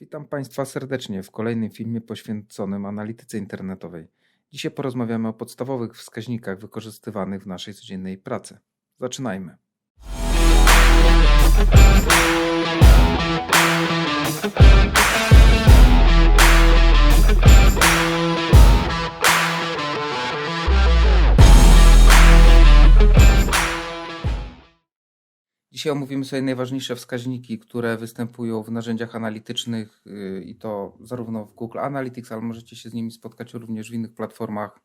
Witam Państwa serdecznie w kolejnym filmie poświęconym analityce internetowej. Dzisiaj porozmawiamy o podstawowych wskaźnikach wykorzystywanych w naszej codziennej pracy. Zaczynajmy. Dzisiaj omówimy sobie najważniejsze wskaźniki, które występują w narzędziach analitycznych yy, i to zarówno w Google Analytics, ale możecie się z nimi spotkać również w innych platformach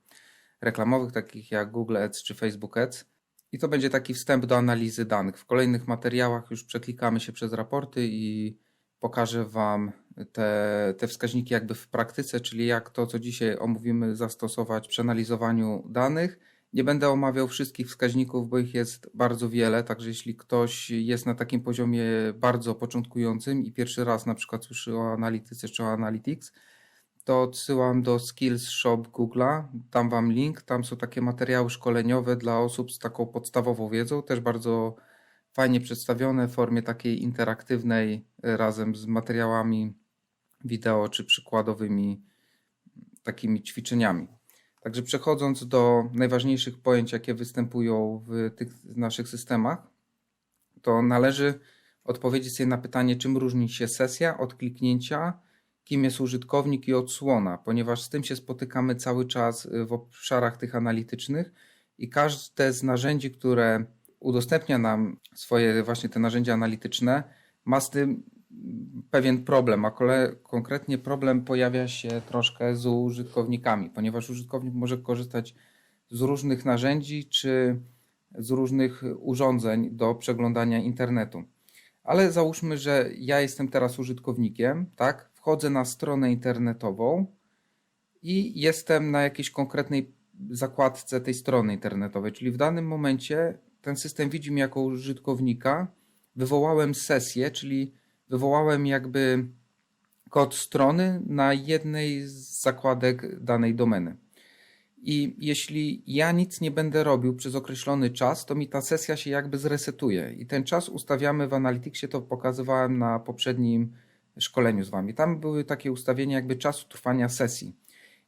reklamowych, takich jak Google Ads czy Facebook Ads. I to będzie taki wstęp do analizy danych. W kolejnych materiałach już przeklikamy się przez raporty i pokażę Wam te, te wskaźniki jakby w praktyce, czyli jak to, co dzisiaj omówimy, zastosować przy analizowaniu danych nie będę omawiał wszystkich wskaźników, bo ich jest bardzo wiele, także jeśli ktoś jest na takim poziomie bardzo początkującym i pierwszy raz na przykład słyszy o analityce czy o analytics, to odsyłam do Skills Shop Google'a, dam Wam link, tam są takie materiały szkoleniowe dla osób z taką podstawową wiedzą, też bardzo fajnie przedstawione w formie takiej interaktywnej razem z materiałami wideo czy przykładowymi takimi ćwiczeniami. Także przechodząc do najważniejszych pojęć, jakie występują w tych naszych systemach, to należy odpowiedzieć sobie na pytanie, czym różni się sesja od kliknięcia, kim jest użytkownik i odsłona, ponieważ z tym się spotykamy cały czas w obszarach tych analitycznych i każde z narzędzi, które udostępnia nam swoje właśnie te narzędzia analityczne, ma z tym pewien problem, a kole, konkretnie problem pojawia się troszkę z użytkownikami, ponieważ użytkownik może korzystać z różnych narzędzi czy z różnych urządzeń do przeglądania internetu. Ale załóżmy, że ja jestem teraz użytkownikiem, tak? Wchodzę na stronę internetową i jestem na jakiejś konkretnej zakładce tej strony internetowej, czyli w danym momencie ten system widzi mnie jako użytkownika, wywołałem sesję, czyli wywołałem jakby kod strony na jednej z zakładek danej domeny. I jeśli ja nic nie będę robił przez określony czas, to mi ta sesja się jakby zresetuje. I ten czas ustawiamy w Analyticsie, to pokazywałem na poprzednim szkoleniu z Wami. Tam były takie ustawienia jakby czasu trwania sesji.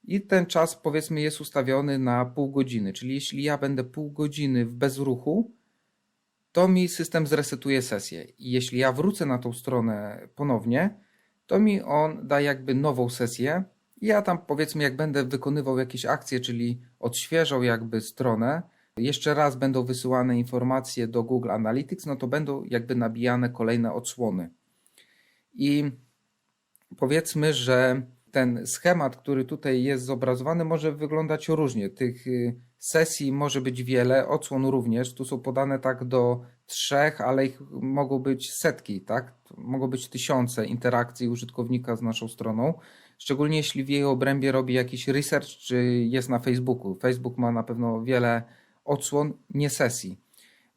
I ten czas powiedzmy jest ustawiony na pół godziny, czyli jeśli ja będę pół godziny w bezruchu, to mi system zresetuje sesję. I jeśli ja wrócę na tą stronę ponownie, to mi on da jakby nową sesję. Ja tam powiedzmy, jak będę wykonywał jakieś akcje, czyli odświeżał jakby stronę, jeszcze raz będą wysyłane informacje do Google Analytics, no to będą jakby nabijane kolejne odsłony. I powiedzmy, że ten schemat, który tutaj jest zobrazowany, może wyglądać różnie. Tych y, sesji może być wiele, odsłon również. Tu są podane tak do trzech, ale ich mogą być setki, tak? Mogą być tysiące interakcji użytkownika z naszą stroną. Szczególnie jeśli w jej obrębie robi jakiś research, czy jest na Facebooku. Facebook ma na pewno wiele odsłon, nie sesji.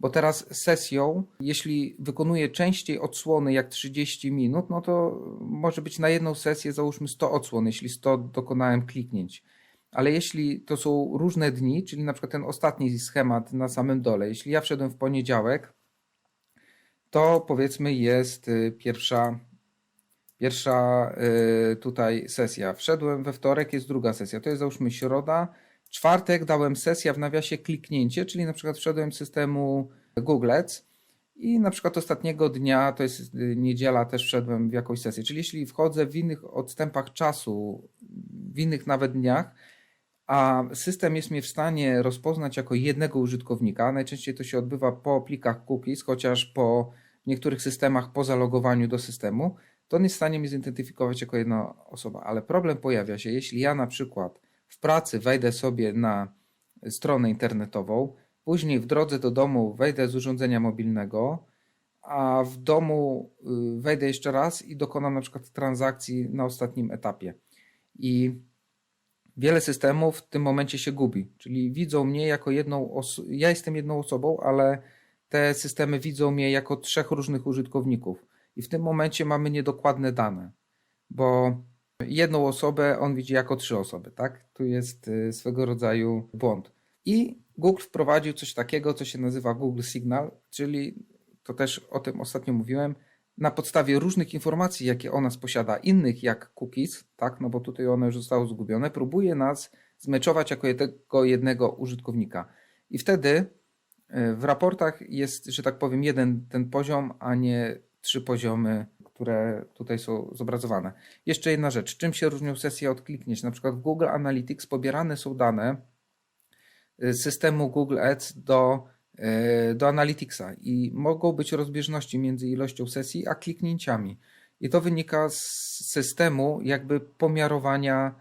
Bo teraz sesją, jeśli wykonuje częściej odsłony jak 30 minut, no to może być na jedną sesję załóżmy 100 odsłon, jeśli 100 dokonałem kliknięć. Ale jeśli to są różne dni, czyli na przykład ten ostatni schemat na samym dole, jeśli ja wszedłem w poniedziałek, to powiedzmy jest y, pierwsza, pierwsza y, tutaj sesja. Wszedłem we wtorek, jest druga sesja. To jest załóżmy środa. Czwartek dałem sesja w nawiasie kliknięcie, czyli na przykład wszedłem systemu Google Ads i na przykład ostatniego dnia, to jest y, niedziela, też wszedłem w jakąś sesję. Czyli jeśli wchodzę w innych odstępach czasu, w innych nawet dniach, a system jest mnie w stanie rozpoznać jako jednego użytkownika. Najczęściej to się odbywa po plikach cookies, chociaż po niektórych systemach po zalogowaniu do systemu, to on jest w stanie mnie zidentyfikować jako jedna osoba. Ale problem pojawia się, jeśli ja na przykład w pracy wejdę sobie na stronę internetową, później w drodze do domu wejdę z urządzenia mobilnego, a w domu y, wejdę jeszcze raz i dokonam na przykład transakcji na ostatnim etapie. I wiele systemów w tym momencie się gubi, czyli widzą mnie jako jedną osobą. Ja jestem jedną osobą, ale te systemy widzą mnie jako trzech różnych użytkowników. I w tym momencie mamy niedokładne dane, bo jedną osobę on widzi jako trzy osoby, tak? Tu jest y, swego rodzaju błąd. I Google wprowadził coś takiego, co się nazywa Google Signal, czyli to też o tym ostatnio mówiłem, na podstawie różnych informacji, jakie o nas posiada, innych jak cookies, tak, no bo tutaj one już zostały zgubione, próbuje nas zmeczować jako jednego, jednego użytkownika. I wtedy e, w raportach jest, że tak powiem, jeden ten poziom, a nie trzy poziomy, które tutaj są zobrazowane. Jeszcze jedna rzecz. Czym się różnią sesje od kliknięć? Na przykład w Google Analytics pobierane są dane z systemu Google Ads do, e, do Analyticsa i mogą być rozbieżności między ilością sesji a kliknięciami. I to wynika z systemu jakby pomiarowania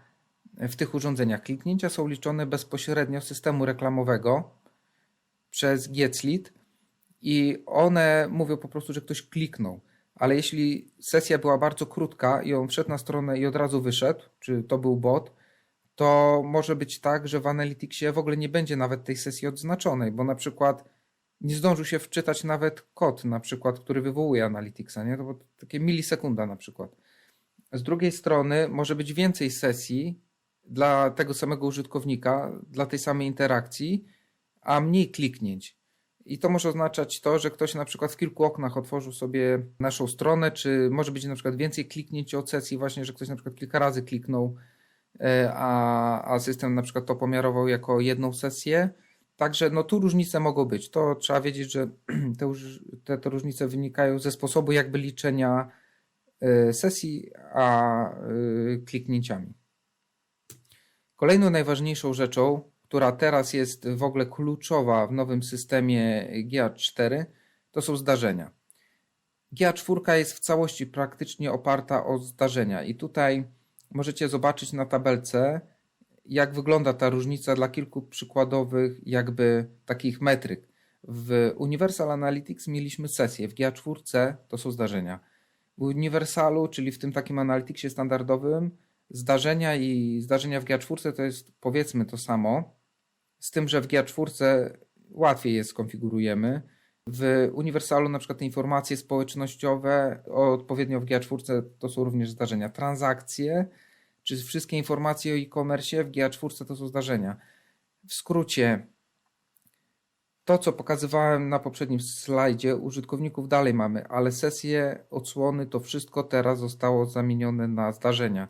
w tych urządzeniach. Kliknięcia są liczone bezpośrednio z systemu reklamowego przez Getzlit i one mówią po prostu, że ktoś kliknął. Ale jeśli sesja była bardzo krótka i on wszedł na stronę i od razu wyszedł, czy to był bot, to może być tak, że w Analyticsie w ogóle nie będzie nawet tej sesji odznaczonej, bo na przykład nie zdążył się wczytać nawet kod, na przykład, który wywołuje Analyticsa, nie? To było takie milisekunda na przykład. Z drugiej strony może być więcej sesji dla tego samego użytkownika, dla tej samej interakcji, a mniej kliknięć. I to może oznaczać to, że ktoś na przykład w kilku oknach otworzył sobie naszą stronę, czy może być na przykład więcej kliknięć od sesji, właśnie, że ktoś na przykład kilka razy kliknął, e, a, a system na przykład to pomiarował jako jedną sesję. Także no tu różnice mogą być. To trzeba wiedzieć, że te, te, te różnice wynikają ze sposobu jakby liczenia e, sesji, a e, kliknięciami. Kolejną najważniejszą rzeczą, która teraz jest w ogóle kluczowa w nowym systemie GA4, to są zdarzenia. GA4 jest w całości praktycznie oparta o zdarzenia i tutaj możecie zobaczyć na tabelce, jak wygląda ta różnica dla kilku przykładowych jakby takich metryk. W Universal Analytics mieliśmy sesję, w GA4 to są zdarzenia. W Universalu, czyli w tym takim Analyticsie standardowym, zdarzenia i zdarzenia w GA4 to jest powiedzmy to samo, z tym, że w GA4 łatwiej je skonfigurujemy. W Uniwersalu na przykład te informacje społecznościowe, odpowiednio w GA4 to są również zdarzenia. Transakcje, czy wszystkie informacje o e-commerce w GA4 to są zdarzenia. W skrócie, to co pokazywałem na poprzednim slajdzie, użytkowników dalej mamy, ale sesje, odsłony, to wszystko teraz zostało zamienione na zdarzenia.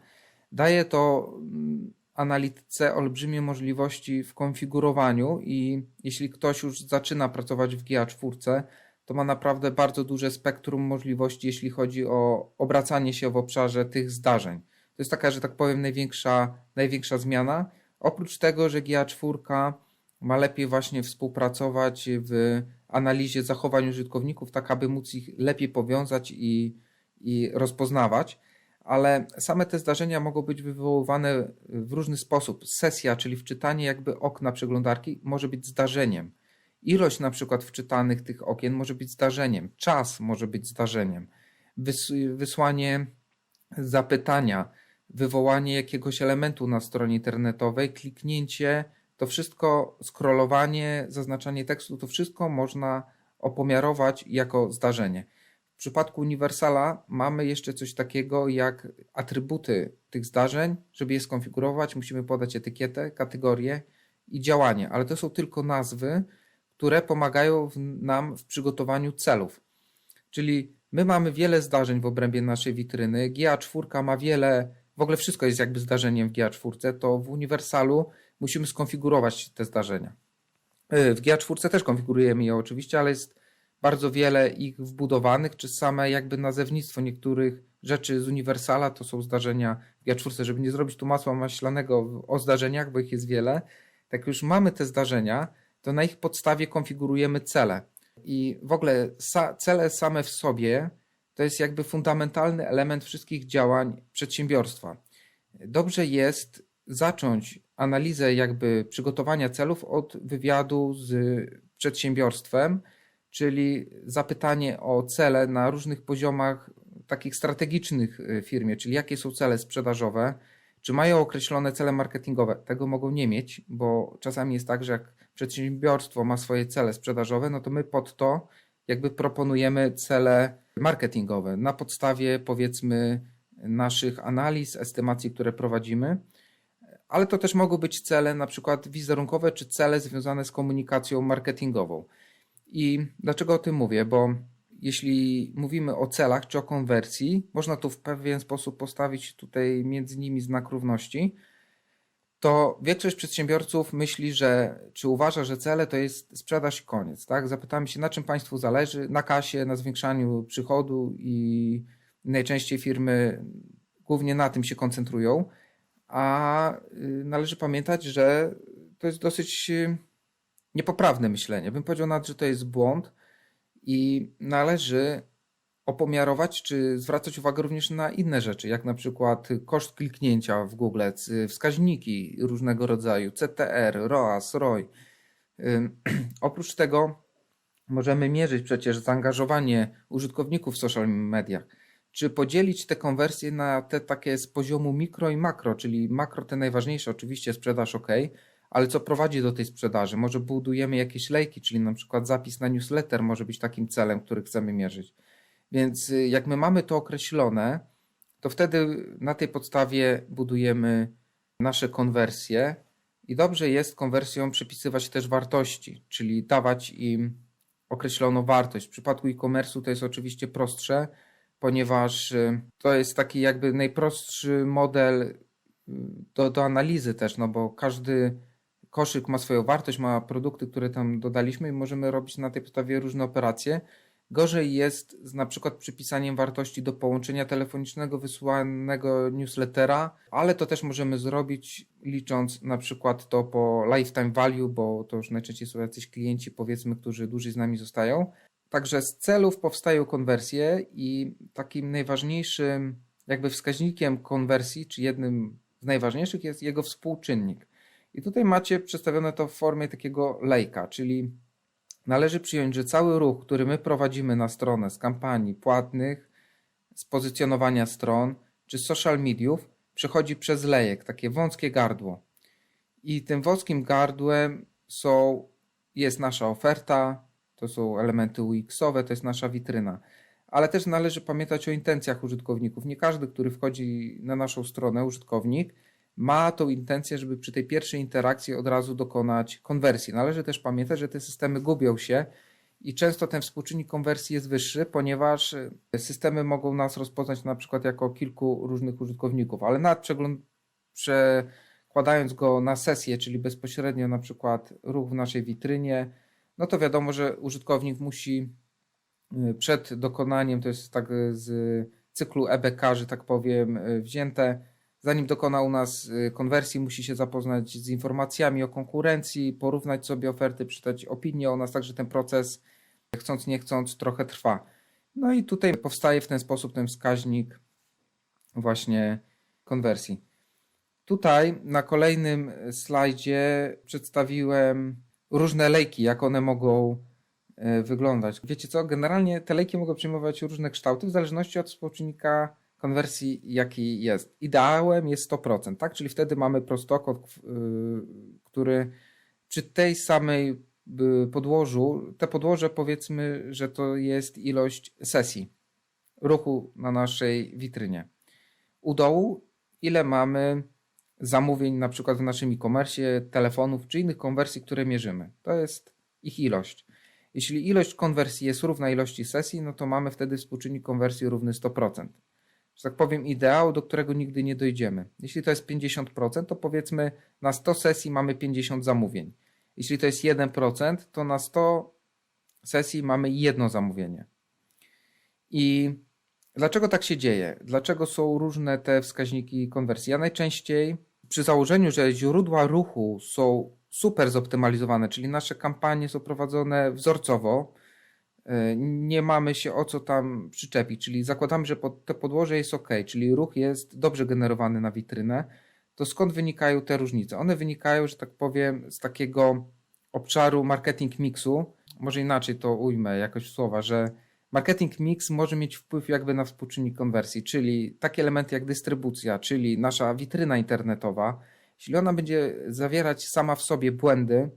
Daje to mm, analityce olbrzymie możliwości w konfigurowaniu i jeśli ktoś już zaczyna pracować w GA4, to ma naprawdę bardzo duże spektrum możliwości, jeśli chodzi o obracanie się w obszarze tych zdarzeń. To jest taka, że tak powiem, największa, największa zmiana. Oprócz tego, że GA4 ma lepiej właśnie współpracować w analizie zachowań użytkowników, tak aby móc ich lepiej powiązać i, i rozpoznawać ale same te zdarzenia mogą być wywoływane w różny sposób. Sesja, czyli wczytanie jakby okna przeglądarki, może być zdarzeniem. Ilość na przykład wczytanych tych okien może być zdarzeniem. Czas może być zdarzeniem. Wys wysłanie zapytania, wywołanie jakiegoś elementu na stronie internetowej, kliknięcie, to wszystko, scrollowanie, zaznaczanie tekstu, to wszystko można opomiarować jako zdarzenie. W przypadku Uniwersala mamy jeszcze coś takiego jak atrybuty tych zdarzeń. Żeby je skonfigurować, musimy podać etykietę, kategorię i działanie, ale to są tylko nazwy, które pomagają nam w przygotowaniu celów. Czyli my mamy wiele zdarzeń w obrębie naszej witryny. GA4 ma wiele, w ogóle wszystko jest jakby zdarzeniem w GA4, to w Uniwersalu musimy skonfigurować te zdarzenia. Y, w GA4 też konfigurujemy je oczywiście, ale jest bardzo wiele ich wbudowanych, czy same jakby nazewnictwo niektórych rzeczy z Uniwersala to są zdarzenia w GA4, żeby nie zrobić tu masła maślanego o zdarzeniach, bo ich jest wiele. Tak już mamy te zdarzenia, to na ich podstawie konfigurujemy cele. I w ogóle cele same w sobie to jest jakby fundamentalny element wszystkich działań przedsiębiorstwa. Dobrze jest zacząć analizę jakby przygotowania celów od wywiadu z przedsiębiorstwem, czyli zapytanie o cele na różnych poziomach takich strategicznych w firmie, czyli jakie są cele sprzedażowe, czy mają określone cele marketingowe. Tego mogą nie mieć, bo czasami jest tak, że jak przedsiębiorstwo ma swoje cele sprzedażowe, no to my pod to jakby proponujemy cele marketingowe na podstawie powiedzmy naszych analiz, estymacji, które prowadzimy. Ale to też mogą być cele na przykład wizerunkowe czy cele związane z komunikacją marketingową. I dlaczego o tym mówię? Bo jeśli mówimy o celach czy o konwersji, można tu w pewien sposób postawić tutaj między nimi znak równości, to większość przedsiębiorców myśli, że czy uważa, że cele to jest sprzedaż koniec. Tak? Zapytamy się, na czym Państwu zależy? Na kasie, na zwiększaniu przychodu i najczęściej firmy głównie na tym się koncentrują. A y, należy pamiętać, że to jest dosyć niepoprawne myślenie. Bym powiedział nawet, że to jest błąd i należy opomiarować czy zwracać uwagę również na inne rzeczy, jak na przykład koszt kliknięcia w Google, wskaźniki różnego rodzaju, CTR, ROAS, ROI. Oprócz tego możemy mierzyć przecież zaangażowanie użytkowników w social mediach. Czy podzielić te konwersje na te takie z poziomu mikro i makro, czyli makro te najważniejsze, oczywiście sprzedaż ok, ale co prowadzi do tej sprzedaży? Może budujemy jakieś lejki, czyli na przykład zapis na newsletter może być takim celem, który chcemy mierzyć. Więc y, jak my mamy to określone, to wtedy na tej podstawie budujemy nasze konwersje i dobrze jest konwersją przypisywać też wartości, czyli dawać im określoną wartość. W przypadku e-commerce'u to jest oczywiście prostsze, ponieważ y, to jest taki jakby najprostszy model y, do, do analizy też, no bo każdy koszyk ma swoją wartość, ma produkty, które tam dodaliśmy i możemy robić na tej podstawie różne operacje. Gorzej jest z na przykład przypisaniem wartości do połączenia telefonicznego wysłanego newslettera, ale to też możemy zrobić licząc na przykład to po lifetime value, bo to już najczęściej są jacyś klienci powiedzmy, którzy dłużej z nami zostają. Także z celów powstają konwersje i takim najważniejszym jakby wskaźnikiem konwersji, czy jednym z najważniejszych jest jego współczynnik. I tutaj macie przedstawione to w formie takiego lejka, czyli należy przyjąć, że cały ruch, który my prowadzimy na stronę z kampanii płatnych, z pozycjonowania stron czy z social mediów, przechodzi przez lejek, takie wąskie gardło. I tym wąskim gardłem są, jest nasza oferta, to są elementy UX-owe, to jest nasza witryna. Ale też należy pamiętać o intencjach użytkowników. Nie każdy, który wchodzi na naszą stronę, użytkownik, ma tą intencję, żeby przy tej pierwszej interakcji od razu dokonać konwersji. Należy też pamiętać, że te systemy gubią się i często ten współczynnik konwersji jest wyższy, ponieważ e, systemy mogą nas rozpoznać na przykład jako kilku różnych użytkowników, ale przegląd- przekładając go na sesję, czyli bezpośrednio na przykład ruch w naszej witrynie, no to wiadomo, że użytkownik musi y, przed dokonaniem, to jest tak y, z cyklu EBK, że tak powiem, wzięte, zanim dokona u nas y, konwersji, musi się zapoznać z informacjami o konkurencji, porównać sobie oferty, przeczytać opinie o nas, także ten proces, chcąc nie chcąc, trochę trwa. No i tutaj powstaje w ten sposób ten wskaźnik właśnie konwersji. Tutaj na kolejnym slajdzie przedstawiłem różne lejki, jak one mogą e, wyglądać. Wiecie co? Generalnie te lejki mogą przyjmować różne kształty w zależności od współczynnika konwersji, jaki jest. Ideałem jest 100%, tak? Czyli wtedy mamy prostokąt, y, który przy tej samej y, podłożu, te podłoże powiedzmy, że to jest ilość sesji ruchu na naszej witrynie. U dołu ile mamy zamówień na przykład w naszym e-commerce, telefonów czy innych konwersji, które mierzymy. To jest ich ilość. Jeśli ilość konwersji jest równa ilości sesji, no to mamy wtedy współczynnik konwersji równy 100%. Że tak powiem ideał, do którego nigdy nie dojdziemy. Jeśli to jest 50%, to powiedzmy na 100 sesji mamy 50 zamówień. Jeśli to jest 1%, to na 100 sesji mamy jedno zamówienie. I dlaczego tak się dzieje? Dlaczego są różne te wskaźniki konwersji? Ja najczęściej przy założeniu, że źródła ruchu są super zoptymalizowane, czyli nasze kampanie są prowadzone wzorcowo, nie mamy się o co tam przyczepić, czyli zakładamy, że pod, te podłoże jest ok, czyli ruch jest dobrze generowany na witrynę, to skąd wynikają te różnice? One wynikają, że tak powiem, z takiego obszaru marketing mixu, może inaczej to ujmę jakoś w słowa, że marketing mix może mieć wpływ jakby na współczynnik konwersji, czyli takie elementy jak dystrybucja, czyli nasza witryna internetowa, jeśli ona będzie zawierać sama w sobie błędy,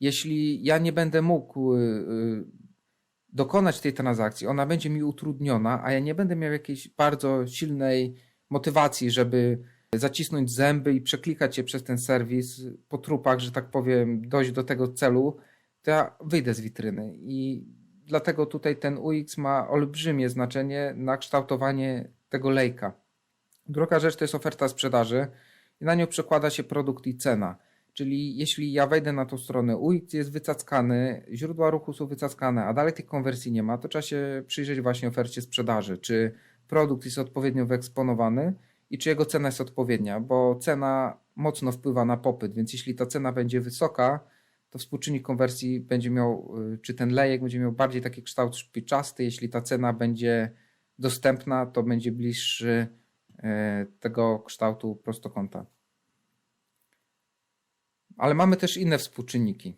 jeśli ja nie będę mógł y, y, dokonać tej transakcji, ona będzie mi utrudniona, a ja nie będę miał jakiejś bardzo silnej motywacji, żeby zacisnąć zęby i przeklikać się przez ten serwis po trupach, że tak powiem, dojść do tego celu, to ja wyjdę z witryny i dlatego tutaj ten UX ma olbrzymie znaczenie na kształtowanie tego lejka. Druga rzecz to jest oferta sprzedaży i na nią przekłada się produkt i cena. Czyli jeśli ja wejdę na tą stronę, UX jest wycackany, źródła ruchu są wycackane, a dalej tych konwersji nie ma, to trzeba się przyjrzeć właśnie ofercie sprzedaży, czy produkt jest odpowiednio wyeksponowany i czy jego cena jest odpowiednia, bo cena mocno wpływa na popyt, więc jeśli ta cena będzie wysoka, to współczynnik konwersji będzie miał, y, czy ten lejek będzie miał bardziej taki kształt szpiczasty, jeśli ta cena będzie dostępna, to będzie bliższy y, tego kształtu prostokąta. Ale mamy też inne współczynniki.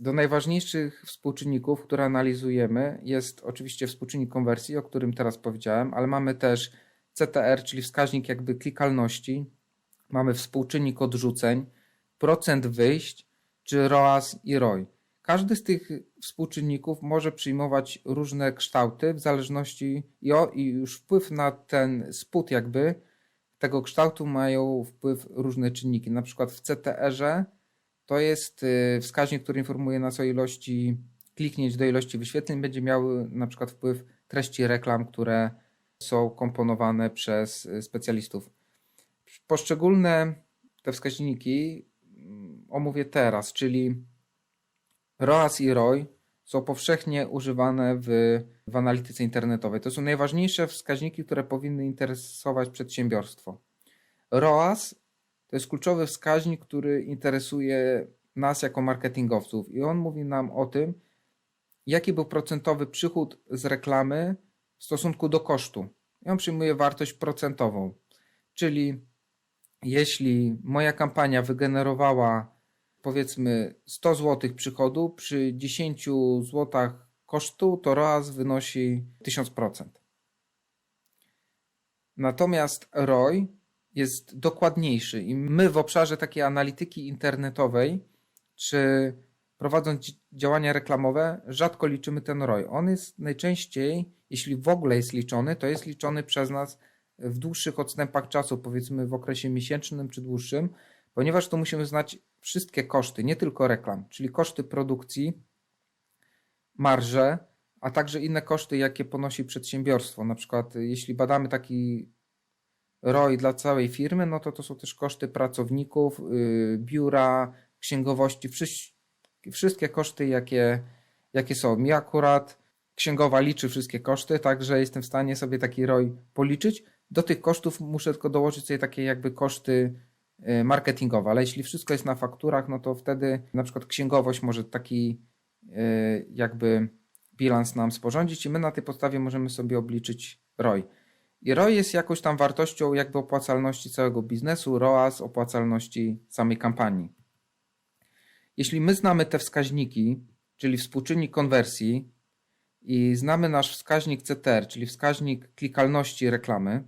Do najważniejszych współczynników, które analizujemy, jest oczywiście współczynnik konwersji, o którym teraz powiedziałem, ale mamy też CTR, czyli wskaźnik jakby klikalności, mamy współczynnik odrzuceń, procent wyjść, czy ROAS i ROI. Każdy z tych współczynników może przyjmować różne kształty w zależności i, o, i już wpływ na ten spód jakby tego kształtu mają wpływ różne czynniki. Na przykład w CTR-ze to jest y, wskaźnik, który informuje nas o ilości kliknięć do ilości wyświetleń. Będzie miały na przykład wpływ treści reklam, które są komponowane przez y, specjalistów. Poszczególne te wskaźniki mm, omówię teraz, czyli ROAS i ROI są powszechnie używane w, w analityce internetowej. To są najważniejsze wskaźniki, które powinny interesować przedsiębiorstwo. ROAS to jest kluczowy wskaźnik, który interesuje nas jako marketingowców i on mówi nam o tym, jaki był procentowy przychód z reklamy w stosunku do kosztu. I on przyjmuje wartość procentową, czyli jeśli moja kampania wygenerowała powiedzmy 100 zł przychodu przy 10 zł kosztu, to ROAS wynosi 1000%. Natomiast ROI jest dokładniejszy i my w obszarze takiej analityki internetowej, czy prowadząc działania reklamowe, rzadko liczymy ten ROI. On jest najczęściej, jeśli w ogóle jest liczony, to jest liczony przez nas w dłuższych odstępach czasu, powiedzmy w okresie miesięcznym czy dłuższym, ponieważ tu musimy znać wszystkie koszty, nie tylko reklam, czyli koszty produkcji, marże, a także inne koszty, jakie ponosi przedsiębiorstwo. Na przykład, jeśli badamy taki ROI dla całej firmy, no to to są też koszty pracowników, yy, biura, księgowości, wszystkie koszty, jakie, jakie są. Mi akurat księgowa liczy wszystkie koszty, także jestem w stanie sobie taki ROI policzyć. Do tych kosztów muszę tylko dołożyć sobie takie jakby koszty y, marketingowe, ale jeśli wszystko jest na fakturach, no to wtedy na przykład księgowość może taki y, jakby bilans nam sporządzić i my na tej podstawie możemy sobie obliczyć ROI. I ROI jest jakąś tam wartością jakby opłacalności całego biznesu, ROAS opłacalności samej kampanii. Jeśli my znamy te wskaźniki, czyli współczynnik konwersji i znamy nasz wskaźnik CTR, czyli wskaźnik klikalności reklamy,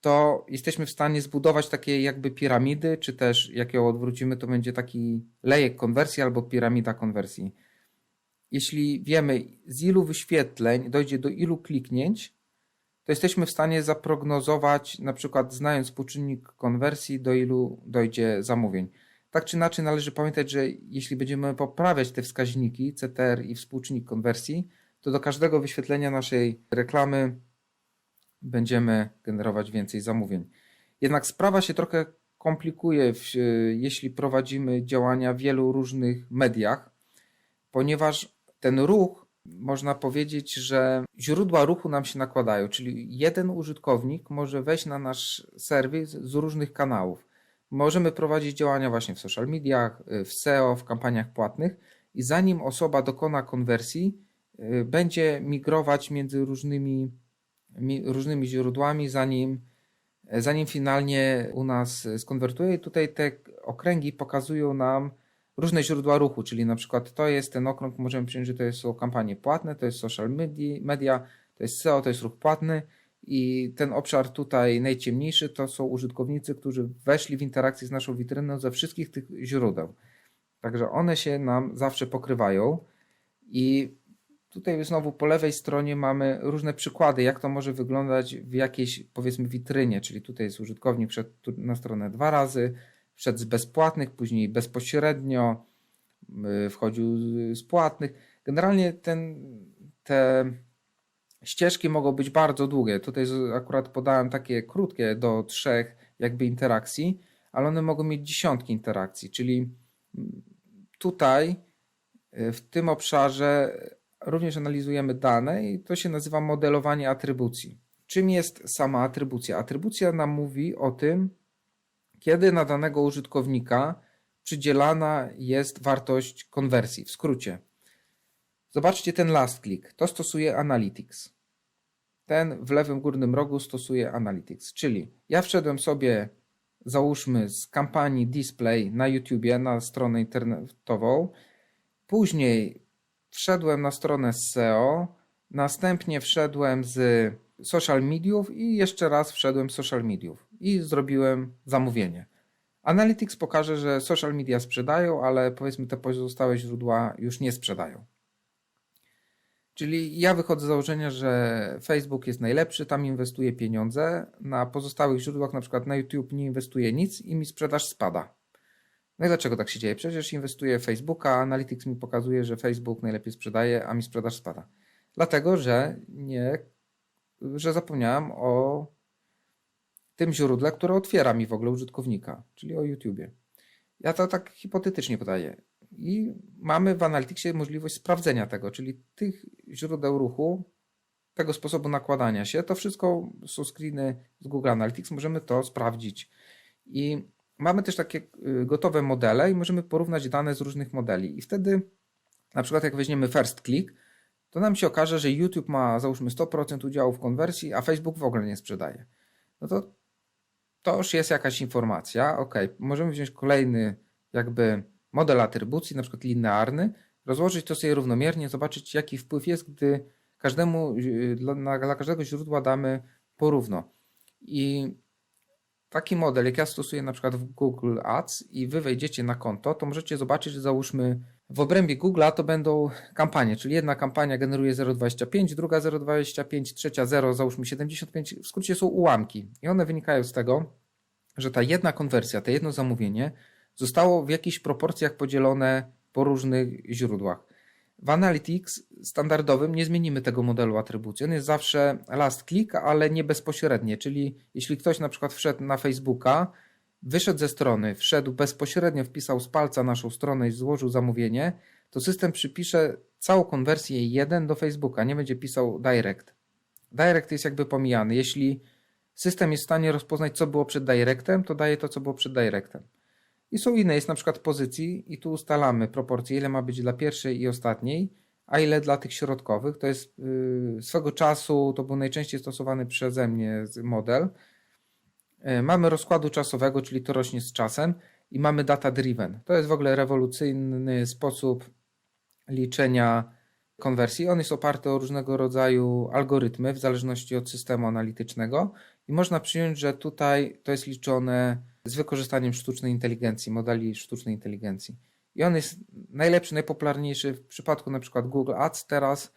to jesteśmy w stanie zbudować takie jakby piramidy, czy też jak ją odwrócimy, to będzie taki lejek konwersji albo piramida konwersji. Jeśli wiemy z ilu wyświetleń dojdzie do ilu kliknięć, to jesteśmy w stanie zaprognozować, na przykład znając współczynnik konwersji, do ilu dojdzie zamówień. Tak czy inaczej należy pamiętać, że jeśli będziemy poprawiać te wskaźniki CTR i współczynnik konwersji, to do każdego wyświetlenia naszej reklamy będziemy generować więcej zamówień. Jednak sprawa się trochę komplikuje, jeśli prowadzimy działania w wielu różnych mediach, ponieważ ten ruch można powiedzieć, że źródła ruchu nam się nakładają, czyli jeden użytkownik może wejść na nasz serwis z różnych kanałów. Możemy prowadzić działania właśnie w social mediach, w SEO, w kampaniach płatnych i zanim osoba dokona konwersji, y, będzie migrować między różnymi, różnymi źródłami, zanim, zanim finalnie u nas skonwertuje. I tutaj te okręgi pokazują nam, różne źródła ruchu, czyli na przykład to jest ten okrąg, możemy przyjąć, że to są kampanie płatne, to jest social media, to jest SEO, to jest ruch płatny i ten obszar tutaj najciemniejszy to są użytkownicy, którzy weszli w interakcję z naszą witryną ze wszystkich tych źródeł. Także one się nam zawsze pokrywają i tutaj znowu po lewej stronie mamy różne przykłady, jak to może wyglądać w jakiejś powiedzmy witrynie, czyli tutaj jest użytkownik wszedł na stronę dwa razy, wszedł z bezpłatnych, później bezpośrednio wchodził z płatnych. Generalnie ten, te ścieżki mogą być bardzo długie. Tutaj akurat podałem takie krótkie do trzech jakby interakcji, ale one mogą mieć dziesiątki interakcji, czyli tutaj y, w tym obszarze również analizujemy dane i to się nazywa modelowanie atrybucji. Czym jest sama atrybucja? Atrybucja nam mówi o tym, kiedy na danego użytkownika przydzielana jest wartość konwersji. W skrócie, zobaczcie ten last click. To stosuje Analytics. Ten w lewym górnym rogu stosuje Analytics. Czyli ja wszedłem sobie, załóżmy, z kampanii display na YouTubie, na stronę internetową. Później wszedłem na stronę SEO, następnie wszedłem z social mediów i jeszcze raz wszedłem z social mediów i zrobiłem zamówienie. Analytics pokaże, że social media sprzedają, ale powiedzmy te pozostałe źródła już nie sprzedają. Czyli ja wychodzę z założenia, że Facebook jest najlepszy, tam inwestuje pieniądze, na pozostałych źródłach, na przykład na YouTube, nie inwestuje nic i mi sprzedaż spada. No i dlaczego tak się dzieje? Przecież inwestuję w Facebooka, Analytics mi pokazuje, że Facebook najlepiej sprzedaje, a mi sprzedaż spada. Dlatego, że nie, że zapomniałem o tym źródle, które otwiera mi w ogóle użytkownika, czyli o YouTubie. Ja to tak hipotetycznie podaję. I mamy w Analyticsie możliwość sprawdzenia tego, czyli tych źródeł ruchu, tego sposobu nakładania się. To wszystko są screeny z Google Analytics, możemy to sprawdzić. I mamy też takie y, gotowe modele i możemy porównać dane z różnych modeli. I wtedy, na przykład, jak weźmiemy first click, to nam się okaże, że YouTube ma załóżmy 100% udziału w konwersji, a Facebook w ogóle nie sprzedaje. No to to już jest jakaś informacja. Ok, możemy wziąć kolejny jakby model atrybucji, na przykład linearny, rozłożyć to sobie równomiernie, zobaczyć jaki wpływ jest, gdy każdemu, y, dla, dla każdego źródła damy porówno. I taki model, jak ja stosuję na przykład w Google Ads i wy wejdziecie na konto, to możecie zobaczyć, że załóżmy w obrębie Google'a to będą kampanie, czyli jedna kampania generuje 0,25, druga 0,25, trzecia 0, załóżmy 75, w skrócie są ułamki. I one wynikają z tego, że ta jedna konwersja, to jedno zamówienie zostało w jakichś proporcjach podzielone po różnych źródłach. W Analytics standardowym nie zmienimy tego modelu atrybucji. On jest zawsze last click, ale nie bezpośrednie, czyli jeśli ktoś na przykład wszedł na Facebooka, wyszedł ze strony, wszedł bezpośrednio, wpisał z palca naszą stronę i złożył zamówienie, to system przypisze całą konwersję 1 do Facebooka, nie będzie pisał direct. Direct jest jakby pomijany. Jeśli system jest w stanie rozpoznać, co było przed directem, to daje to, co było przed directem. I są inne, jest na przykład pozycji i tu ustalamy proporcje, ile ma być dla pierwszej i ostatniej, a ile dla tych środkowych. To jest yy, swego czasu, to był najczęściej stosowany przeze mnie model. Yy, mamy rozkładu czasowego, czyli to rośnie z czasem i mamy data driven. To jest w ogóle rewolucyjny sposób liczenia konwersji. On jest oparty o różnego rodzaju algorytmy w zależności od systemu analitycznego i można przyjąć, że tutaj to jest liczone z wykorzystaniem sztucznej inteligencji, modeli sztucznej inteligencji. I on jest najlepszy, najpopularniejszy w przypadku na przykład Google Ads teraz.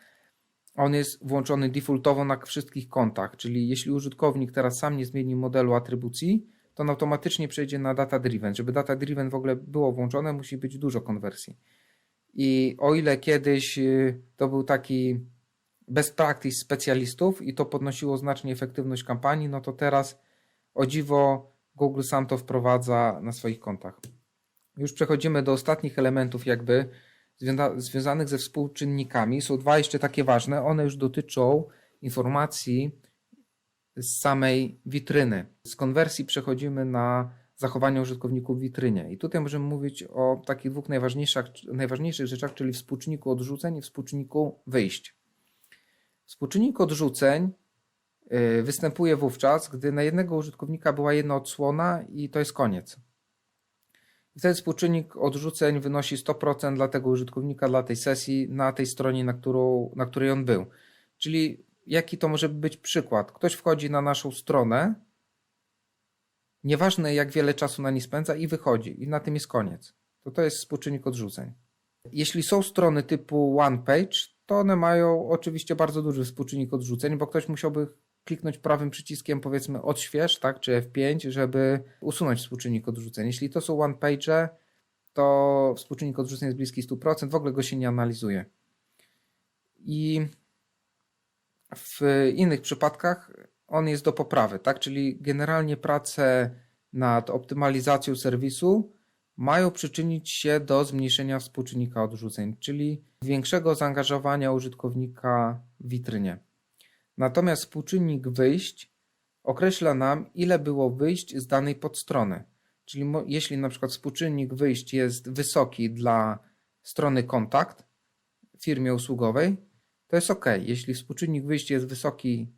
On jest włączony defaultowo na wszystkich kontach, czyli jeśli użytkownik teraz sam nie zmieni modelu atrybucji, to on automatycznie przejdzie na data driven. Żeby data driven w ogóle było włączone, musi być dużo konwersji. I o ile kiedyś y, to był taki best practice specjalistów i to podnosiło znacznie efektywność kampanii, no to teraz o dziwo Google sam to wprowadza na swoich kontach. Już przechodzimy do ostatnich elementów, jakby związanych ze współczynnikami. Są dwa jeszcze takie ważne. One już dotyczą informacji z samej witryny. Z konwersji przechodzimy na zachowanie użytkowników w witrynie. I tutaj możemy mówić o takich dwóch najważniejszych, najważniejszych rzeczach, czyli współczynniku odrzuceń i współczynniku wyjść. Współczynnik odrzuceń występuje wówczas, gdy na jednego użytkownika była jedna odsłona i to jest koniec. Wtedy współczynnik odrzuceń wynosi 100% dla tego użytkownika, dla tej sesji na tej stronie, na, którą, na której on był. Czyli jaki to może być przykład? Ktoś wchodzi na naszą stronę, nieważne jak wiele czasu na niej spędza i wychodzi i na tym jest koniec. To to jest współczynnik odrzuceń. Jeśli są strony typu one page, to one mają oczywiście bardzo duży współczynnik odrzuceń, bo ktoś musiałby kliknąć prawym przyciskiem powiedzmy odśwież, tak, czy F5, żeby usunąć współczynnik odrzuceń. Jeśli to są one page, to współczynnik odrzuceń jest bliski 100%, w ogóle go się nie analizuje. I w innych przypadkach on jest do poprawy, tak? Czyli generalnie prace nad optymalizacją serwisu mają przyczynić się do zmniejszenia współczynnika odrzuceń, czyli większego zaangażowania użytkownika w witrynie. Natomiast współczynnik wyjść określa nam, ile było wyjść z danej podstrony. Czyli jeśli na przykład współczynnik wyjść jest wysoki dla strony kontakt w firmie usługowej, to jest ok. Jeśli współczynnik wyjść jest wysoki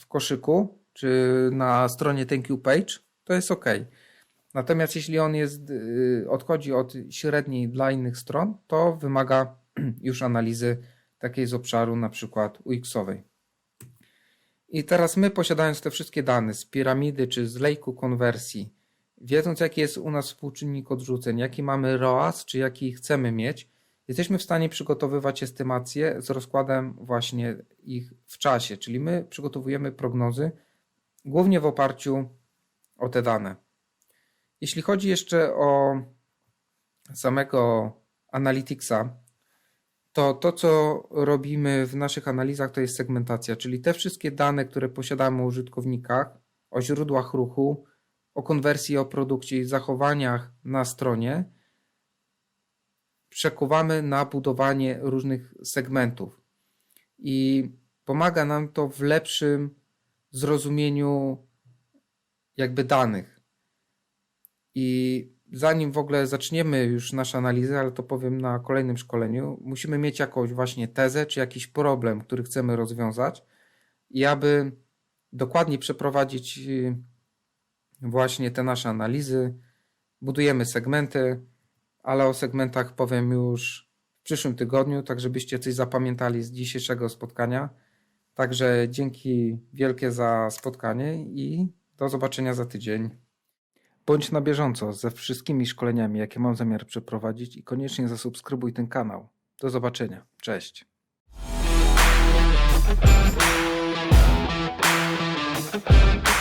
w koszyku czy na stronie thank you page, to jest ok. Natomiast jeśli on jest, y, odchodzi od średniej dla innych stron, to wymaga już analizy takiej z obszaru na przykład UX-owej. I teraz my posiadając te wszystkie dane z piramidy czy z lejku konwersji, wiedząc jaki jest u nas współczynnik odrzuceń, jaki mamy ROAS, czy jaki chcemy mieć, jesteśmy w stanie przygotowywać estymacje z rozkładem właśnie ich w czasie, czyli my przygotowujemy prognozy głównie w oparciu o te dane. Jeśli chodzi jeszcze o samego Analyticsa, to to, co robimy w naszych analizach, to jest segmentacja, czyli te wszystkie dane, które posiadamy o użytkownikach, o źródłach ruchu, o konwersji, o produkcie i zachowaniach na stronie, przekuwamy na budowanie różnych segmentów. I pomaga nam to w lepszym zrozumieniu jakby danych. I zanim w ogóle zaczniemy już nasze analizy, ale to powiem na kolejnym szkoleniu, musimy mieć jakąś właśnie tezę czy jakiś problem, który chcemy rozwiązać i aby dokładnie przeprowadzić y, właśnie te nasze analizy, budujemy segmenty, ale o segmentach powiem już w przyszłym tygodniu, tak żebyście coś zapamiętali z dzisiejszego spotkania. Także dzięki wielkie za spotkanie i do zobaczenia za tydzień. Bądź na bieżąco ze wszystkimi szkoleniami, jakie mam zamiar przeprowadzić i koniecznie zasubskrybuj ten kanał. Do zobaczenia. Cześć. Thank you.